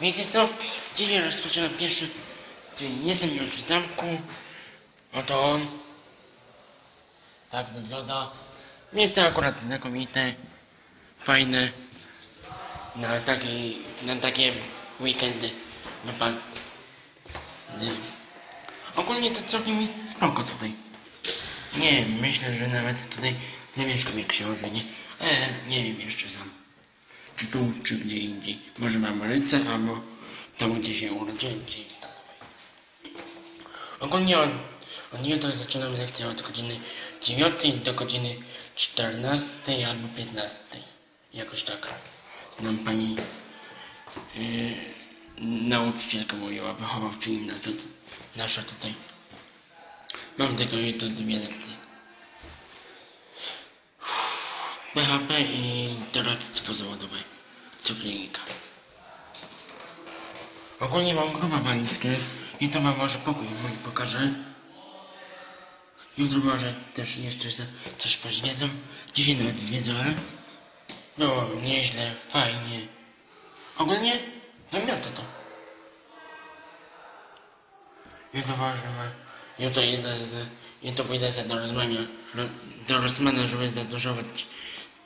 Wiecie co? Dzisiaj rozpoczynam pierwszy dzień. Jestem już w zamku. Oto on. Tak wygląda. Miejsce akurat znakomite. Fajne. Na takie, na takie weekendy. Na pan. Nie. Ogólnie to całkiem jest spoko tutaj. Nie myślę, że nawet tutaj zamieszkam jak się ożenię. Ale nie wiem jeszcze sam. Czy tu, czy gdzie indziej. Może w Ameryce, albo tam, gdzie się urodziłem, gdzie stanowej. Ogólnie od, od jutro zaczynam lekcję od godziny 9 do godziny 14 albo 15. Jakoś tak. Nam pani yy, nauczycielka mówiła, wychowawczyni nas, nasza tutaj. Mam tego jutro dwie lekcje. PHP i doradztwo zawodowe. Co klinika. Ogólnie mam grupę walizkę i to wam może pokój mój pokażę. Jutro może też jeszcze coś pozwiedzą. Dzisiaj nawet zwiedzałem. Było nieźle, fajnie. Ogólnie zamiata to. Jutro możemy, jutro idę, jutro pójdę do Rosmania, Ro- do Rosmana, żeby zadłużować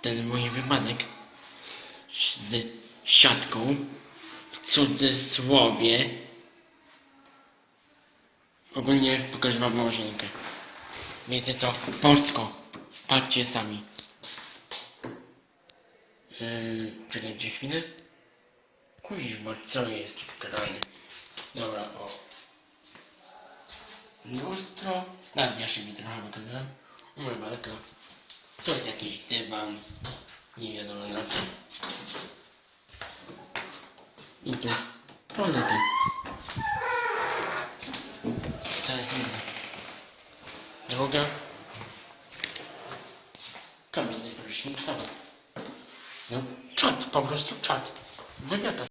ten mój wypadek z siatką w cudzysłowie. Ogólnie pokażę wam łazienkę. Wiecie co? Polsko. Patrzcie sami. Yy, czekajcie chwilę. Kuźwa, co jest grane? Dobra, o. Lustro. Nawet ja się mi trochę wykazałem. Umywalka. To jest jakiś dywan. Nie wiadomo na co. I tu. Toalety. To jest jedna. Druga. Kamienny prysznic. No, czat, po prostu czat. Wymiata